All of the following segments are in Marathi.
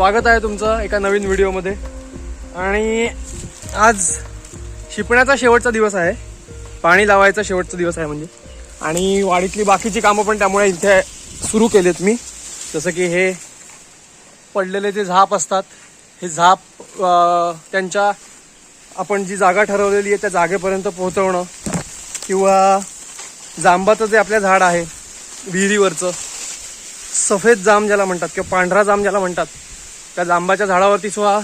स्वागत आहे तुमचं एका नवीन व्हिडिओमध्ये. आणि आज शिपण्याचा शेवटचा दिवस आहे. पाणी लावायचा शेवटचा दिवस आहे म्हणजे. आणि वाडीतली बाकीची कामं पण त्यामुळे इथे सुरू केलेत मी. जसं की हे पडलेले जे झाप असतात हे झाप त्यांच्या आपण जी जागा ठरवलेली आहे त्या जागेपर्यंत पोहोचवणं किंवा जांबाचं जे आपल्या झाड आहे विहिरीवरचं सफेद जाम ज्याला म्हणतात किंवा पांढरा जाम ज्याला म्हणतात त्या जांबाच्या झाडावरती सुद्धा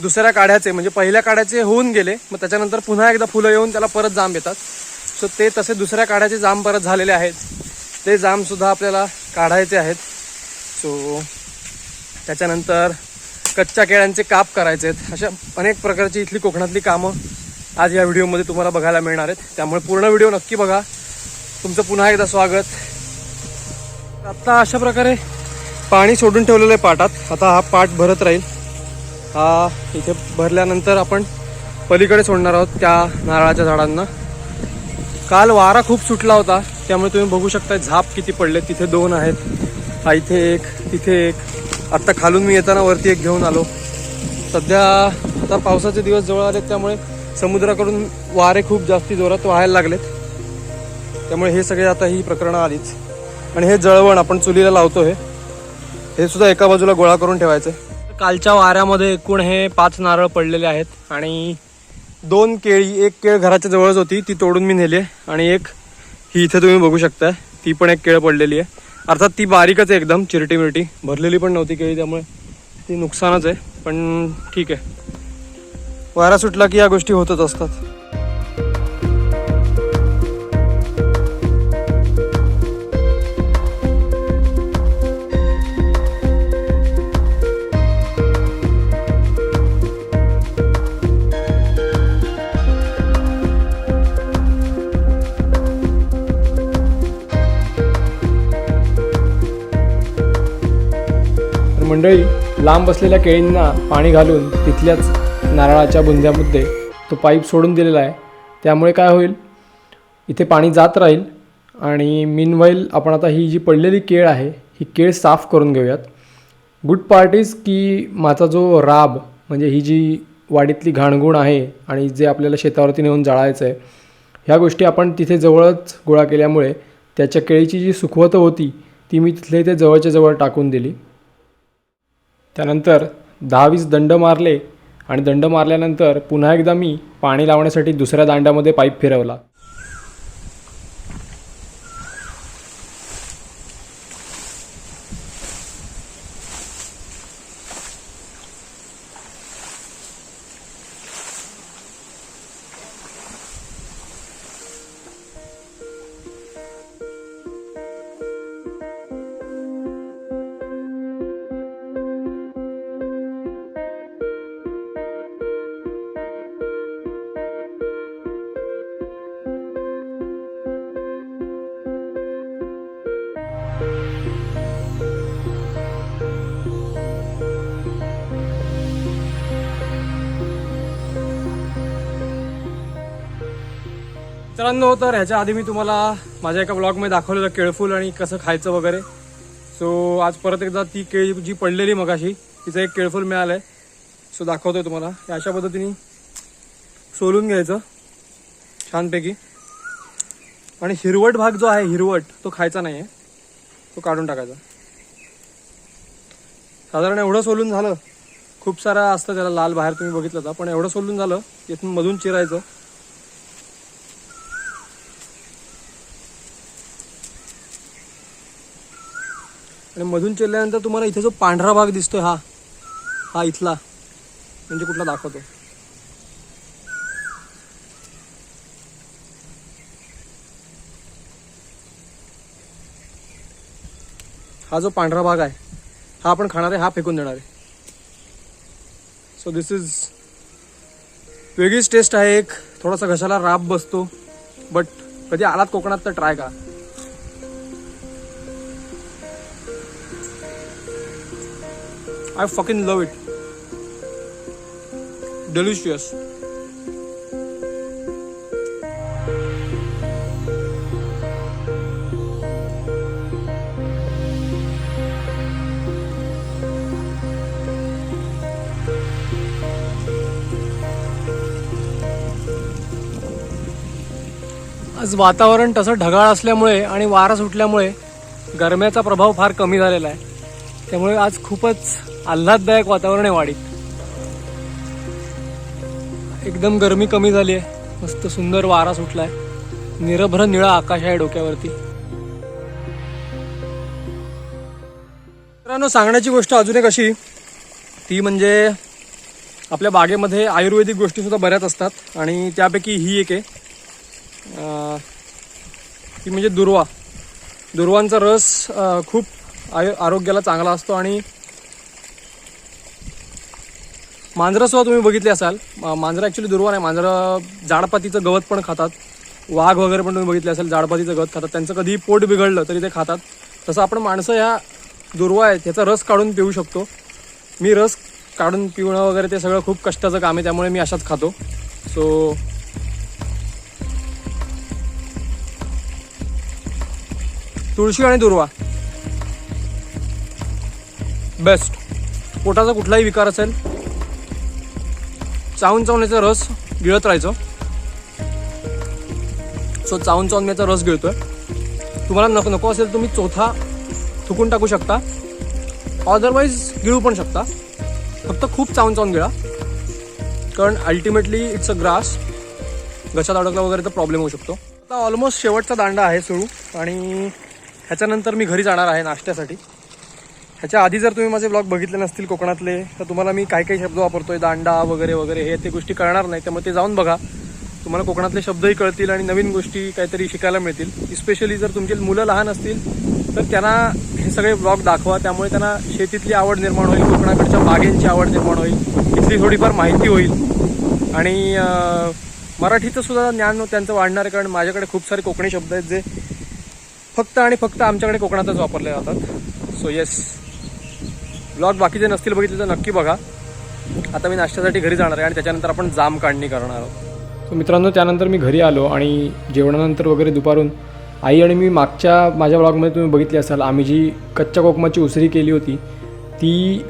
दुसऱ्या काढ्याचे म्हणजे पहिल्या काढ्याचे होऊन गेले. मग त्याच्यानंतर पुन्हा एकदा फुलं येऊन त्याला परत जांब येतात. सो ते तसे दुसऱ्या काढ्याचे जांब परत झालेले आहेत. ते जामसुद्धा आपल्याला काढायचे आहेत. सो त्याच्यानंतर कच्च्या केळ्यांचे काप करायचे आहेत. अशा अनेक प्रकारची इथली कोकणातली कामं आज या व्हिडिओमध्ये तुम्हाला बघायला मिळणार आहेत. त्यामुळे पूर्ण व्हिडिओ नक्की बघा. तुमचं पुन्हा एकदा स्वागत. आत्ता अशा प्रकारे पाणी सोडून ठेवलेलं आहे पाटात. आता हा पाट भरत राहील. हा इथे भरल्यानंतर आपण पलीकडे सोडणार आहोत त्या नारळाच्या झाडांना. काल वारा खूप सुटला होता त्यामुळे तुम्ही बघू शकता झाप किती पडले. तिथे दोन आहेत. हा इथे एक तिथे एक. आत्ता खालून मी येताना वरती एक घेऊन आलो. सध्या आता पावसाचे दिवस जवळ आले त्यामुळे समुद्राकडून वारे खूप जास्ती जोरात व्हायला लागलेत. त्यामुळे हे सगळे आता ही प्रकरणं आलीच. आणि हे जळवण आपण चुलीला लावतो हे हे सुद्धा एका बाजूला गोळा करून ठेवायचं. कालच्या वाऱ्यामध्ये एकूण हे पाच नारळ पडलेले आहेत आणि दोन केळी एक केळ घराच्या जवळच होती ती तोडून मी नेली आहे आणि एक ही इथे तुम्ही बघू शकता ती पण एक केळ पडलेली आहे. अर्थात ती बारीकच आहे एकदम चिरटी मिरटी भरलेली पण नव्हती केळी त्यामुळे ती नुकसानच आहे पण ठीक आहे. वारा सुटला की या गोष्टी होतच असतात. मंडळी लांब बसलेल्या केळींना पाणी घालून तिथल्याच नारळाच्या बुंध्यामध्ये तो पाईप सोडून दिलेला आहे. त्यामुळे काय होईल? इथे पाणी जात राहील आणि मिनवाईल आपण आता ही जी पडलेली केळ आहे ही केळ साफ करून घेऊयात. गुड पार्ट इज की माझा जो राब म्हणजे ही जी वाडीतली घाणगुण आहे आणि जे आपल्याला शेतावरती नेऊन जाळायचं आहे ह्या गोष्टी आपण तिथे जवळच गोळा केल्यामुळे त्याच्या केळीची जी सुखवत होती ती मी तिथले इथे जवळच्या जवळ टाकून दिली. त्यानंतर दहा वीस दंड मारले आणि दंड मारल्यानंतर पुन्हा एकदा मी पाणी लावण्यासाठी दुसऱ्या दांड्यामध्ये पाईप फिरवला. मित्रांनो तर ह्याच्या आधी मी तुम्हाला माझ्या एका ब्लॉगमध्ये दाखवलेलं केळफूल आणि कसं खायचं वगैरे. सो आज परत एकदा ती केळी जी पडलेली मगाशी तिचं एक केळफूल मिळालं आहे सो दाखवतोय तुम्हाला. अशा पद्धतीने सोलून घ्यायचं छानपैकी. आणि हिरवट भाग जो आहे हिरवट तो खायचा नाही आहे तो काढून टाकायचा. साधारण एवढं सोलून झालं. खूप सारा असतं त्याला लाल बाहेर तुम्ही बघितलं होता पण एवढं सोलून झालं इथून मधून चिरायचं. आणि मधून चेल्ल्यानंतर तुम्हाला इथे जो पांढरा भाग दिसतोय हा हा इथला म्हणजे कुठला दाखवतो हा जो पांढरा भाग आहे हा आपण खाणार आहे हा फेकून देणार आहे. सो दिस इज वेगळीच टेस्ट आहे एक थोडासा घशाला राब बसतो बट कधी आलात कोकणात तर ट्राय करा. I fucking love it. Delicious. आज वातावरण तसं ढगाळ असल्यामुळे आणि वारा सुटल्यामुळे गरम्याचा प्रभाव फार कमी झालेला आहे त्यामुळे आज खूपच आल्हाददायक वातावरण आहे वाडीत. एकदम गरमी कमी झाली आहे. मस्त सुंदर वारा सुटलाय. निरभ्र निळा आकाश आहे डोक्यावरती. मित्रांनो सांगण्याची गोष्ट अजून एक अशी. ती म्हणजे आपल्या बागेमध्ये आयुर्वेदिक गोष्टी सुद्धा बऱ्याच असतात आणि त्यापैकी ही एक आहे. ती म्हणजे दुर्वा. दुर्वांचा रस खूप आयु आरोग्याला चांगला असतो आणि मांजरासुद्धा तुम्ही बघितले असाल. मांजरं ॲक्च्युली दुर्वा नाही. मांजरं जाडपातीचं गवत पण खातात. वाघ वगैरे पण तुम्ही बघितले असेल जाडपातीचं गवत खातात. त्यांचं कधीही पोट बिघडलं तरी ते खातात. तसं आपण माणसं ह्या दुर्वा आहेत ह्याचा रस काढून पिऊ शकतो. मी रस काढून पिवणं वगैरे ते सगळं खूप कष्टाचं काम आहे त्यामुळे मी अशाच खातो. सो तुळशी आणि दुर्वा. बेस्ट पोटाचा कुठलाही विकार असेल चावून चावून याचा रस गिळत राहायचं. सो चावून चावून याचा रस गिळतोय. तुम्हाला नको नको असेल तुम्ही चौथा थुकून टाकू शकता. अदरवाईज गिळू पण शकता. फक्त खूप चावून चावून गिळा. कारण अल्टिमेटली इट्स अ ग्रास घशात अडकला वगैरे तर प्रॉब्लेम होऊ शकतो. आता ऑलमोस्ट शेवटचा दांडा आहे सुरू. आणि ह्याच्यानंतर मी घरी जाणार आहे नाश्त्यासाठी. ह्याच्या आधी जर तुम्ही माझे ब्लॉग बघितले नसतील कोकणातले तर तुम्हाला मी काय काही शब्द वापरतोय दांडा वगैरे वगैरे हे ते गोष्टी कळणार नाही त्यामुळे ते जाऊन बघा. तुम्हाला कोकणातले शब्दही कळतील आणि नवीन गोष्टी काहीतरी शिकायला मिळतील. स्पेशली जर तुमची मुलं लहान असतील तर त्यांना हे सगळे ब्लॉग दाखवा. त्यामुळे त्यांना शेतीतली आवड निर्माण होईल कोकणाकडच्या बागेंची आवड निर्माण होईल इथली थोडीफार माहिती होईल. आणि मराठीचं सुद्धा ज्ञान त्यांचं वाढणार आहे कारण माझ्याकडे खूप सारे कोकणी शब्द आहेत जे फक्त आणि फक्त आमच्याकडे कोकणातच वापरले जातात. सो येस ब्लॉग बाकीचे नसतील बघितले तर नक्की बघा. आता मी नाश्त्यासाठी घरी जाणार आहे आणि त्याच्यानंतर आपण जाम काढणी करणार आहोत. सो मित्रांनो त्यानंतर मी घरी आलो आणि जेवणानंतर वगैरे दुपारून आई आणि मी मागच्या माझ्या ब्लॉगमध्ये तुम्ही बघितली असाल आम्ही जी कच्च्या कोकमाची उसरी केली होती ती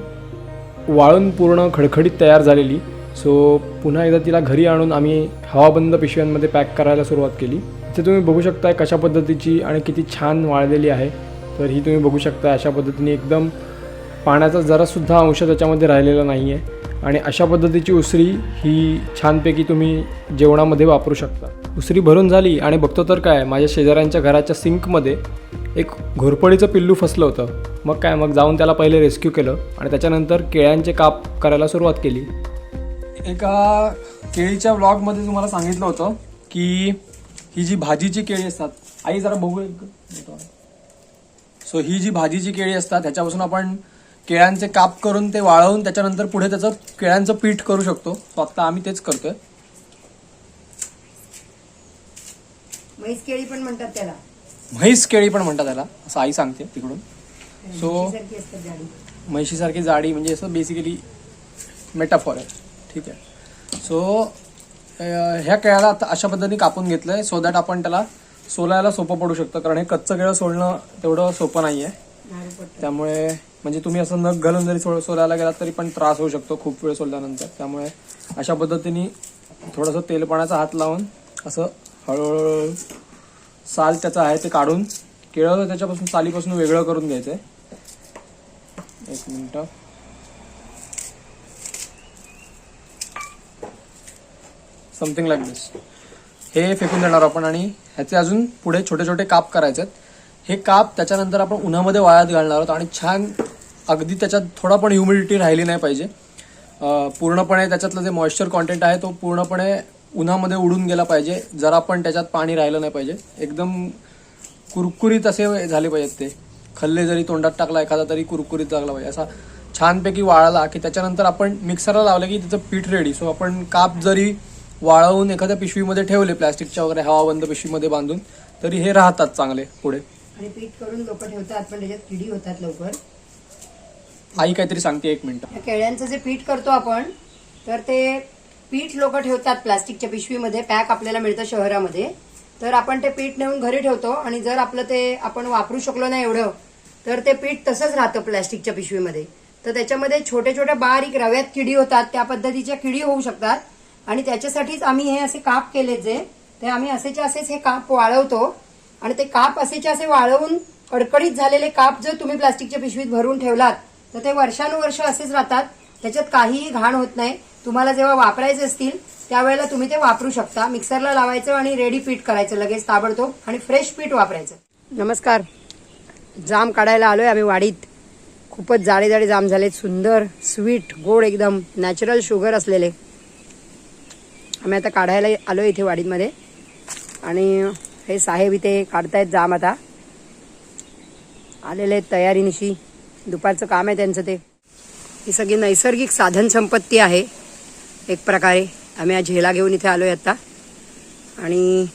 वाळून पूर्ण खडखडीत तयार झालेली. सो पुन्हा एकदा तिला घरी आणून आम्ही हवाबंद पिशव्यांमध्ये पॅक करायला सुरुवात केली. इथे तुम्ही बघू शकताय कशा पद्धतीची आणि किती छान वाळलेली आहे. तर ही तुम्ही बघू शकता अशा पद्धतीने एकदम पाण्याचा जरासुद्धा अंश त्याच्यामध्ये राहिलेला नाही आहे आणि अशा पद्धतीची उसरी ही छानपैकी तुम्ही जेवणामध्ये वापरू शकता. उसरी भरून झाली आणि बघतो तर काय माझ्या शेजाऱ्यांच्या घराच्या सिंकमध्ये एक घोरपडीचं पिल्लू फसलं होतं. मग काय मग जाऊन त्याला पहिले रेस्क्यू केलं आणि त्याच्यानंतर केळ्यांचे काप करायला सुरुवात केली. एका केळीच्या ब्लॉगमध्ये तुम्हाला सांगितलं होतं की ही जी भाजीची केळी असतात आई जरा बघू एक सो ही जी भाजीची केळी असतात ह्याच्यापासून आपण केळ्यांचे काप करून ते वाळवून त्याच्यानंतर पुढे त्याचं केळ्यांचं पीठ करू शकतो. सो आता आम्ही तेच करतोय. म्हैस केळी पण म्हणतात त्याला. म्हैस केळी पण म्हणतात त्याला. असं आई सांगते तिकडून. So- म्हशीसारखी जाडी म्हणजे असं बेसिकली मेटाफॉर आहे. ठीक आहे. सो ह्या केळ्याला आता अशा पद्धतीने कापून घेतलं आहे सो दॅट आपण त्याला सोलायला सोपं पडू शकतं. कारण हे कच्चं केळं सोलणं तेवढं सोपं नाही आहे त्यामुळे म्हणजे तुम्ही असं नग घालून जरी सो सोलायला गेलात तरी पण त्रास होऊ शकतो खूप वेळ सोडल्यानंतर. त्यामुळे अशा पद्धतीने थोडंसं तेलपाण्याचा हात लावून असं हळूहळू साल त्याचं आहे ते काढून केळं त्याच्यापासून सालीपासून वेगळं करून घ्यायचं आहे एक मिनटं. समथिंग लाईक दिस हे फेकून देणार आपण आणि ह्याचे अजून पुढे छोटे छोटे काप करायचे आहेत हे काप त्याच्यानंतर आपण उन्हामध्ये वाळत घालणार आहोत आणि छान अगदी त्याच्यात थोडा पण ह्युमिडिटी राहिली नाही पाहिजे. पूर्णपणे त्याच्यातलं जे मॉइश्चर कॉन्टेंट आहे तो पूर्णपणे उन्हामध्ये उडून गेला पाहिजे. जरा पण त्याच्यात पाणी राहिलं नाही पाहिजे. एकदम कुरकुरीत असे झाले पाहिजेत ते. खल्ले जरी तोंडात टाकला एखादा तरी कुरकुरीत लागला पाहिजे. असा छानपैकी वाळला की त्याच्यानंतर आपण मिक्सरला लावलं की त्याचं पीठ रेडी सो आपण काप जरी वाळवून एखाद्या पिशवीमध्ये ठेवले प्लॅस्टिकच्या वगैरे हवाबंद पिशवीमध्ये बांधून तरी हे राहतात चांगले पुढे. आणि पीठ करून लोक ठेवतात पण त्याच्यात किडी होतात लवकर. आई काहीतरी सांगते एक मिनिट. या केळ्यांचं जे पीठ करतो आपण तर ते पीठ लोक ठेवतात प्लास्टिकच्या पिशवीमध्ये पॅक आपल्याला मिळतं शहरामध्ये. तर आपण ते पीठ नेऊन घरी ठेवतो आणि जर आपलं ते आपण वापरू शकलो नाही एवढं तर ते पीठ तसंच राहतं प्लास्टिकच्या पिशवीमध्ये. तर त्याच्यामध्ये छोटे छोटे बारीक रव्यात किडी होतात त्या पद्धतीच्या किडी होऊ शकतात. आणि त्याच्यासाठीच आम्ही हे असे काप केले जे ते आम्ही असेच्या असेच हे काप वाळवतो. आणि ते काप असेच्या असे वाळवून कडकडीत झालेले काप जर तुम्ही प्लास्टिकच्या पिशवीत भरून ठेवलात तर ते वर्षानुवर्ष असेच राहतात. त्याच्यात काहीही घाण होत नाही. तुम्हाला जेव्हा वापरायचे असतील त्यावेळेला तुम्ही ते वापरू शकता. मिक्सरला लावायचं आणि रेडी पीठ करायचं लगेच ताबडतोब आणि फ्रेश पीठ वापरायचं. नमस्कार. जाम काढायला आलोय आम्ही वाडीत. खूपच जाडे जाडे जाम झालेत. सुंदर स्वीट गोड एकदम. नॅचरल शुगर असलेले. आम्ही आता काढायला आलो इथे वाडीमध्ये. आणि हे साहेब इथे काढतायत जाम आता. आलेले आहेत तयारीनिशी. दुपारचं काम आहे त्यांचं ते. ही सगळी नैसर्गिक साधन संपत्ती आहे एक प्रकारे. आम्ही आज झेला घेऊन इथे आलोय आता. आणि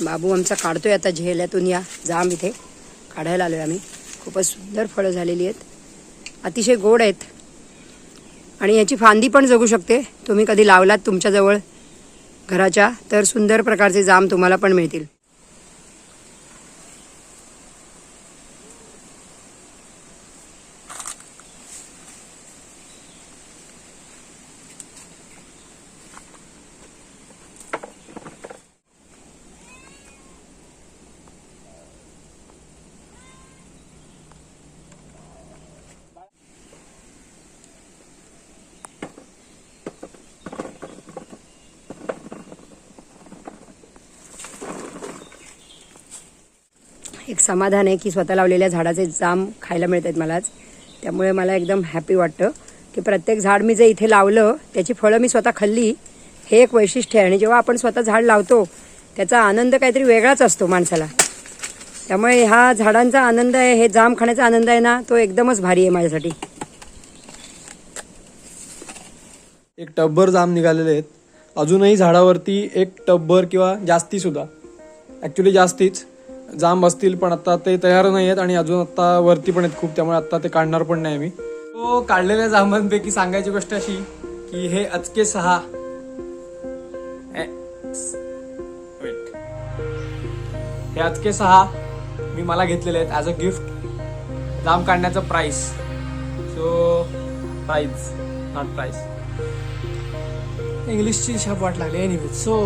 बाबू आमचा काढतोय आता झेल्यातून या जाम इथे. काढायला आलोय आम्ही. खूपच सुंदर फळं झालेली आहेत. अतिशय गोड आहेत. आणि याची फांदी पण जगू शकते. तुम्ही कधी लावलात तुमच्याजवळ घराच्या तर सुंदर प्रकारचे जाम तुम्हाला पण मिळतील. एक समाधान आहे की स्वतः लावलेल्या झाडाचे जाम खायला मिळत आहेत मलाच. त्यामुळे मला एकदम हॅपी वाटतं की प्रत्येक झाड मी जे इथे लावलं त्याची फळं मी स्वतः खाल्ली. हे एक वैशिष्ट्य आहे आणि जेव्हा आपण स्वतः झाड लावतो त्याचा आनंद काहीतरी वेगळाच असतो माणसाला. त्यामुळे ह्या झाडांचा आनंद आहे हे जाम खाण्याचा आनंद आहे ना तो एकदमच भारी आहे माझ्यासाठी. एक टब्बर जाम निघालेले आहेत. अजूनही झाडावरती एक टब्बर किंवा जास्ती सुद्धा. ॲक्च्युली जास्तीच. जाम असतील पण आता ते तयार नाही आहेत आणि अजून आता वरती पण आहेत खूप त्यामुळे आता ते काढणार पण नाही मी. तो काढलेल्या जांबांपैकी सांगायची गोष्ट अशी की हे अचके सहा. ए, हे अचके सहा मी मला घेतलेले आहेत ॲज अ गिफ्ट जाम काढण्याचं price so prize not price इंग्लिशची शाप वाट लागली. एनिवे सो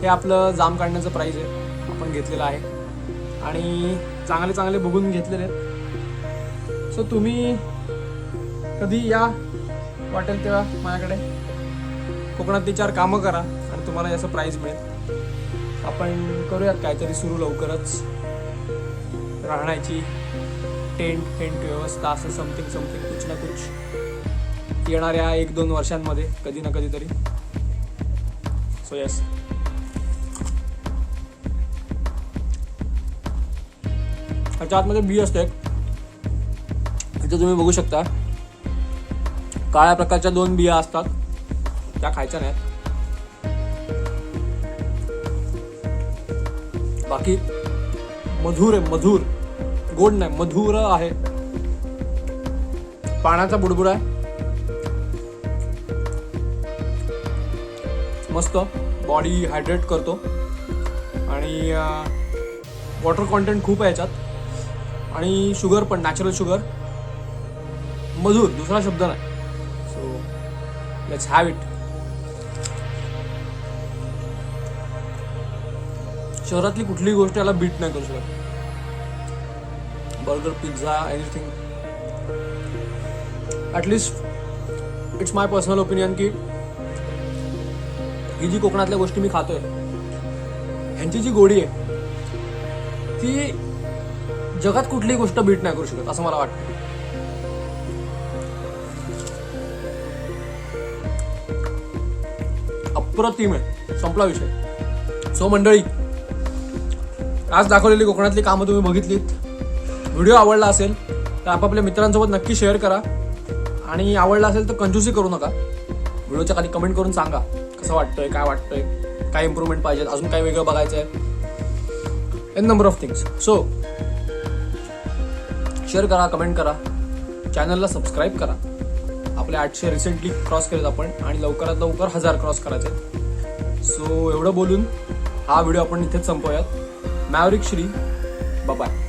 हे आपलं जाम काढण्याचं प्राईज आहे. आपण घेतलेलं आहे. आणि चांगले चांगले बघून घेतलेले आहेत. सो तुम्ही कधी या वाटेल तेव्हा माझ्याकडे? कोकणातली चार कामं करा आणि तुम्हाला याचं प्राईज मिळेल. आपण करूयात काहीतरी सुरू लवकरच. राहण्याची टेंट टेंट व्यवस्था असं समथिंग समथिंग कुछ ना कुछ. येणाऱ्या एक दोन वर्षांमध्ये कधी ना कधीतरी. सो येस ह्याच्या आतमध्ये बी असते. इथे तुम्ही बघू शकता. काळ्या प्रकारच्या दोन बिया असतात. त्या खायच्या नाहीत. बाकी मधुर आहे मधुर. गोड नाही मधुर आहे. पाण्याचा बुडबुड आहे. मस्त. बॉडी हायड्रेट करतो. आणि वॉटर कॉन्टेंट खूप आहे याच्यात. आणि शुगर पण नॅचरल शुगर. मधुर दुसरा शब्द नाही. सो लेट्स हॅव इट शहरातली कुठलीही गोष्ट याला बीट नाही करू शकत. Burger pizza anything at least it's my personal opinion की ही जी कोकणातल्या गोष्टी मी खातोय ह्यांची जी गोडी आहे ती जगात कुठलीही गोष्ट बीट नाही करू शकत असं मला वाटतं. अप्रतिम आहे. संपला विषय. सो मंडळी आज दाखवलेली कोकणातली कामं तुम्ही बघितलीत. व्हिडिओ आवडला असेल तर आपापल्या मित्रांसोबत नक्की शेअर करा. आणि आवडला असेल तर कंजूसी करू नका. व्हिडिओच्या खाली कमेंट करून सांगा कसं वाटतंय काय वाटतंय काय इम्प्रूव्हमेंट पाहिजे अजून काय वेगळं बघायचं आहे N number of things so share करा कमेंट करा. चॅनलला सबस्क्राईब करा. आपले आठशे रिसेंटली क्रॉस केलेत आपण आणि लवकरात लवकर हजार क्रॉस करायचे सो एवढं बोलून हा व्हिडिओ आपण इथेच संपवूयात. मॅवरिक श्री बाय